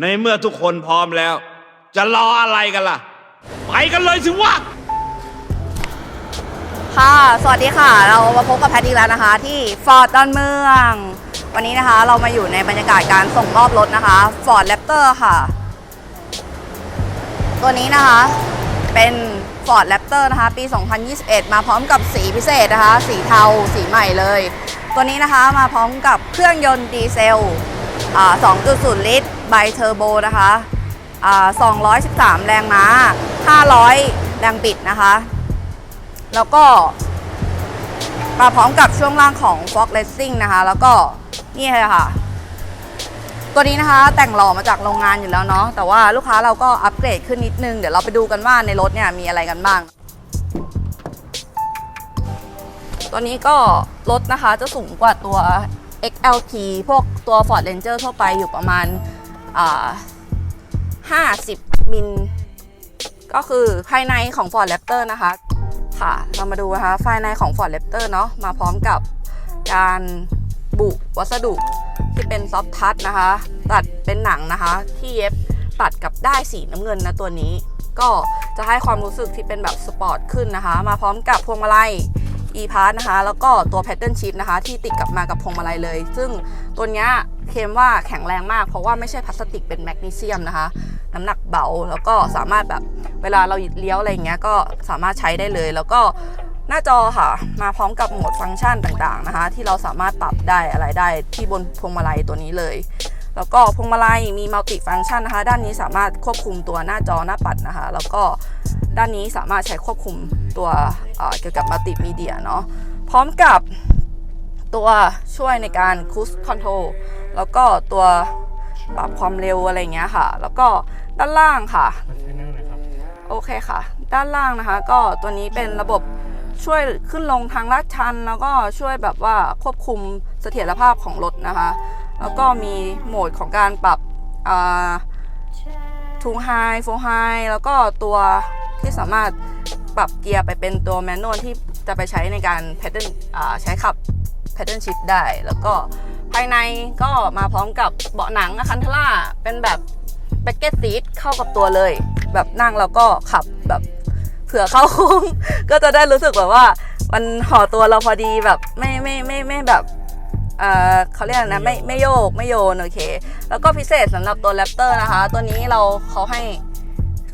ในเมื่อทุกคนพร้อมแล้ว จะรออะไรกันล่ะ ไปกันเลยสิวะ ค่ะ สวัสดีค่ะ เรามาพบกับแพทย์อีกแล้วนะคะ ที่ฟอร์ดดอนเมือง วันนี้นะคะเรามาอยู่ในบรรยากาศการส่งมอบรถนะคะ Ford Raptor ค่ะ ตัวนี้นะคะเป็น Ford Raptor นะคะ ปี 2021 มาพร้อมกับสีพิเศษนะคะ สีเทา สีใหม่เลย ตัวนี้นะคะมาพร้อมกับเครื่องยนต์ดีเซล 2.0 ลิตรไบเทอร์โบนะคะ213 แรงม้า 500 แรงบิดนะคะ แล้วก็มาพร้อมกับช่วงล่างของ Fox Racing นะคะ แล้วก็นี่เลยค่ะ ตัวนี้นะคะแต่งหล่อมาจากโรงงานอยู่แล้วเนาะ แต่ว่าลูกค้าเราก็อัปเกรดขึ้นนิดนึง เดี๋ยวเราไปดูกันว่าในรถเนี่ยมีอะไรกันบ้าง ตัวนี้ก็รถนะคะจะสูงกว่าตัว XLT พวกตัว Ford Ranger ทั่วไปอยู่ประมาณอ่า50 มิล ก็คือภายในของ Ford Raptor นะคะ ค่ะ เรามาดูนะคะ ภายในของ Ford Raptor เนาะ มาพร้อมกับการบุวัสดุที่เป็นซอฟทัชนะคะ ตัดเป็นหนังนะคะ ที่เย็บตัดกับได้ายสีน้ำเงินนะตัวนี้ ก็จะให้ความรู้สึกที่เป็นแบบสปอร์ตขึ้นนะคะ มาพร้อมกับพวงมาลัย e-part นะคะ แล้วก็ตัว pattern shift นะคะ ที่ติดกลับมากับพวงมาลัยเลย ซึ่งตัวนี้เคลมว่าแข็งแรงมาก เพราะว่าไม่ใช่พลาสติกเป็นแมกนีเซียมนะคะ น้ำหนักเบา แล้วก็สามารถแบบเวลาเราเลี้ยวอะไรอย่างเงี้ยก็สามารถใช้ได้เลย แล้วก็หน้าจอค่ะ มาพร้อมกับโหมดฟังก์ชันต่างๆนะคะ ที่เราสามารถปรับได้อะไรได้ที่บนพวงมาลัยตัวนี้เลยแล้วก็พวงมาลัยมีมัลติฟังก์ชันนะคะ ด้านนี้สามารถควบคุมตัวหน้าจอหน้าปัดนะคะ แล้วก็ ด้านนี้สามารถใช้ควบคุมตัวเอ่อเกี่ยวกับมัลติมีเดียเนาะพร้อมกับตัวช่วยในการคูสคอนโทรลแล้วก็ตัวปรับความเร็วอะไรอย่างเงี้ยค่ะ แล้วก็ด้านล่างค่ะโอเคค่ะ ด้านล่างนะคะ ก็ตัวนี้เป็นระบบช่วยขึ้นลงทางลาดชัน แล้วก็ช่วยแบบว่าควบคุมเสถียรภาพของรถนะคะ แล้วก็มีโหมดของการปรับทูไฮโฟไฮแล้วก็ตัว ที่สามารถปรับเกียร์ไปเป็นตัวแมนนวลที่จะไปใช้ในการแพดเดิลใช้ขับแพดเดิลชิ t ได้ แล้วก็ภายในก็มาพร้อมกับเบาะหนังอะคันทล่าเป็นแบบแบ็กเก็ตซีทเข้ากับตัวเลย แบบนั่งแล้วก็ขับแบบเผื่อเข้าโค้งก็จะได้รู้สึกแบบว่ามันห่อตัวเราพอดีแบบไม่ไม่ไม่ไม่แบบเอ่อเขาเรียกอะไรนะไม่ไม่โยกไม่โยนโอเค แล้วก็พิเศษสำหรับตัวแรปเตอร์นะคะ ตัวนี้เราเขาให้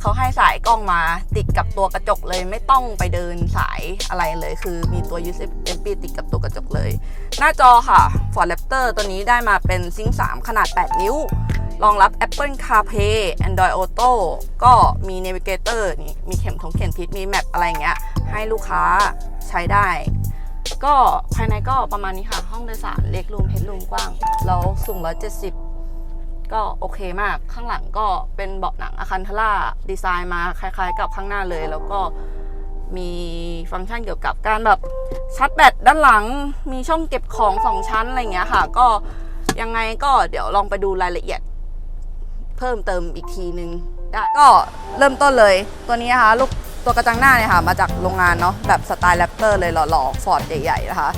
เขาให้สายกล้องมาติดกับตัวกระจกเลย ไม่ต้องไปเดินสายอะไรเลย คือมีตัว USB ติดกับตัวกระจกเลย หน้าจอค่ะ Ford Raptor ตัวนี้ได้มาเป็นซิงค์3ขนาด 8 นิ้ว รองรับ Apple CarPlay Android Auto ก็มี Navigator นี่มีเข็มทงเข็มทิศมีแมปอะไรเงี้ย ให้ลูกค้าใช้ได้ ก็ภายในก็ประมาณนี้ค่ะ ห้องโดยสารเล็กรูมเฮดรูมกว้างเราสูง170 ก็โอเคมากข้างหลังก็เป็นเบาะหนังอาคันทล่าดีไซน์มาคล้าย ๆ กับข้างหน้าเลย แล้วก็มีฟังก์ชันเกี่ยวกับการแบบชาร์จแบตด้านหลังมีช่องเก็บของสองชั้นอะไรเงี้ยค่ะ ก็ยังไงก็เดี๋ยวลองไปดูรายละเอียด เพิ่มเติมอีกทีนึงได้ก็เริ่มต้นเลยตัวนี้นะคะลูกตัวกระจังหน้าเนี่ยค่ะ มาจากโรงงานเนาะแบบสไตล์แรปเตอร์เลยหล่อๆฟอร์ดใหญ่ๆนะคะ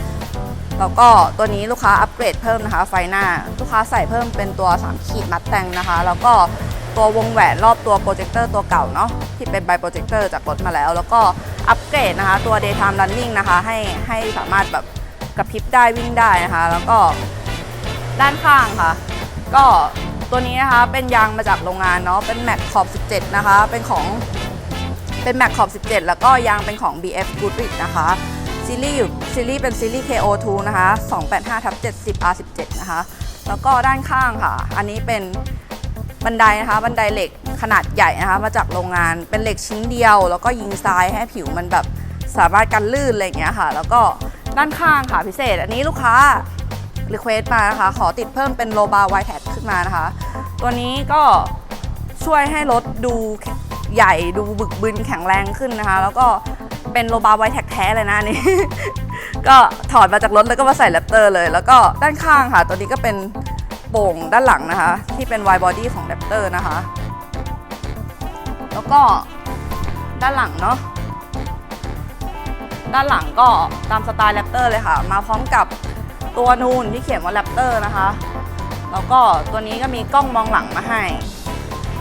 แล้วก็ตัวนี้ลูกค้าอัปเกรดเพิ่มนะคะ ไฟหน้าลูกค้าใส่เพิ่มเป็นตัว 3 ขีดมัดแต่งนะคะ แล้วก็ตัววงแหวนรอบตัวโปรเจคเตอร์ตัวเก่าเนาะที่เป็นไบโปรเจคเตอร์จากรถมาแล้ว แล้วก็อัปเกรดนะคะ ตัว daytime running นะคะ ให้ให้สามารถแบบกระพริบได้วิ่งได้นะคะ แล้วก็ด้านข้างค่ะ ก็ตัวนี้นะคะเป็นยางมาจากโรงงานเนาะเป็นแม็กขอบ17 นะคะ เป็นของเป็นแม็กขอบ17 แล้วก็ยางเป็นของ BF Goodrich นะคะ ซีรีส์อยู่ซีรีส์เป็นซีรีส์ KO2 นะคะ285ทับ70 R17 นะคะ แล้วก็ด้านข้างค่ะ อันนี้เป็นบันไดนะคะ บันไดเหล็กขนาดใหญ่นะคะ มาจากโรงงานเป็นเหล็กชิ้นเดียว แล้วก็ยิงทรายให้ผิวมันแบบสามารถกันลื่นอะไรอย่างเงี้ยค่ะ แล้วก็ด้านข้างค่ะพิเศษ อันนี้ลูกค้ารีเควสมานะคะ ขอติดเพิ่มเป็นโลบาไวแท็ขึ้นมานะคะ ตัวนี้ก็ช่วยให้รถดูใหญ่ดูบึกบึนแข็งแรงขึ้นนะคะ แล้วก็ เป็นโลบาไวแท็แท้เลยนะนี่ ก็ถอดมาจากรถแล้วก็มาใส่แรปเตอร์เลย แล้วก็ด้านข้างค่ะ ตัวนี้ก็เป็นโป่งด้านหลังนะคะ ที่เป็น wide body ของแรปเตอร์นะคะ แล้วก็ด้านหลังเนาะด้านหลังก็ตามสไตล์แรปเตอร์เลยค่ะ มาพร้อมกับตัวนูนที่เขียนว่าแรปเตอร์นะคะ แล้วก็ตัวนี้ก็มีกล้องมองหลังมาให้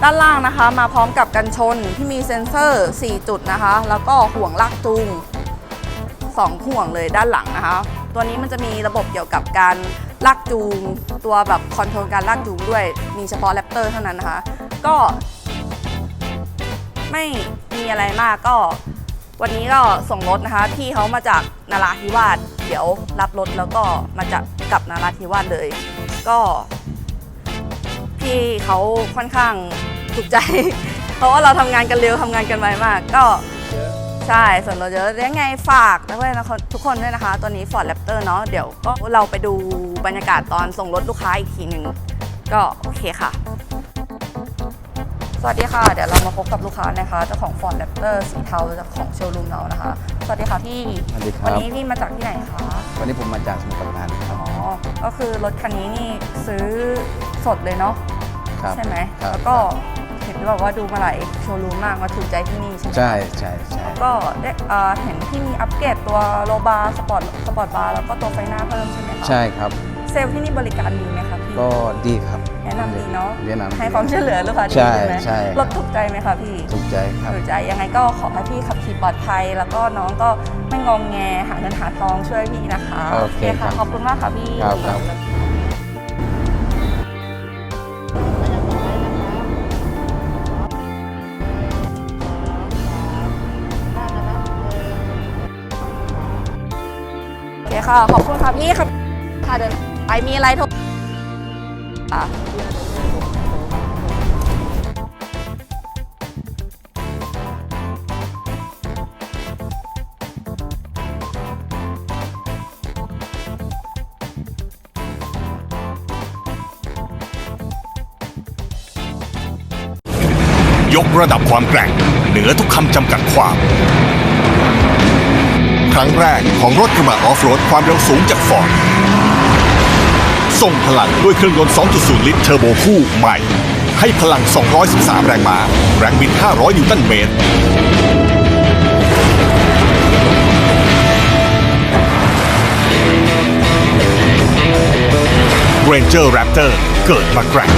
ด้านล่างนะคะ มาพร้อมกับกันชนที่มีเซ็นเซอร์ 4 จุดนะคะ แล้วก็ห่วงลากจูง2ห่วงเลยด้านหลังนะคะ ตัวนี้มันจะมีระบบเกี่ยวกับการลากจูง ตัวแบบคอนโทรลการลากจูงด้วยมีเฉพาะแรปเตอร์เท่านั้นนะคะ ก็ไม่มีอะไรมากก็วันนี้ก็ส่งรถนะคะ พี่เขามาจากนาราธิวาสเดี๋ยวรับรถแล้วก็มาจากกลับนาราธิวาสเลย ก็พี่เขาค่อนข้าง ถูกใจ เพราะว่าเราทำงานกันเร็วทำงานกันไวมาก ก็ใช่ส่วนเราเยอะยังไงฝากด้วยนะคะทุกคนด้วยนะคะ ตัวนี้ Ford Raptor เนาะเดี๋ยวก็เราไปดูบรรยากาศตอนส่งรถลูกค้าอีกทีหนึ่งก็โอเคค่ะ สวัสดีค่ะ เดี๋ยวเรามาพบกับลูกค้านะคะเจ้าของ Ford Raptor สีเทาจากของโชว์รูมเรานะคะ สวัสดีค่ะพี่สวัสดีครับ วันนี้พี่มาจากที่ไหนคะวันนี้ผมมาจากสมุทรปราการครับ อ๋อ ก็คือรถคันนี้นี่ซื้อสดเลยเนาะครับใช่ไหมครับ แล้วก็ เห็นแบบว่าดูมาหลายโชว์รูมมากมาถูกใจที่นี่ใช่ไหมใช่ใช่ใช่ก็ได้เอ่อเห็นที่มีอัปเกรดตัวโลบาร์สปอร์ตสปอร์ตบาร์แล้วก็ตัวไฟหน้าเพิ่มใช่ไหมคะใช่ครับ เซลล์ที่นี่บริการดีไหมคะพี่ก็ดีครับ แนะนำดีเนาะแนะนำดีให้ความช่วยเหลือลูกค้าดีใช่ใช่ไหมใช่ครับรถถูกใจไหมคะพี่ถูกใจครับถูกใจยังไงก็ขอให้พี่ขับขี่ปลอดภัย แล้วก็น้องก็ไม่งองแงหาเงินหาทองช่วยพี่นะคะโอเคครับขอบคุณมากค่ะพี่ครับ ค่ะ ขอบคุณค่ะพี่ครับค่ะเดินไปมีอะไรโทรอะยกระดับความแกร่ง เหนือทุกคำจำกัดความ ครั้งแรกของรถกระบะออฟโรดความเร็วสูงจากฟอร์ดส่งพลังด้วยเครื่องยนต์ 2.0 ลิตรเทอร์โบคู่ใหม่ ให้พลัง 213 แรงม้า แรงบิด 500 นิวตันเมตร Ranger Raptor เกิดมาแกร่ง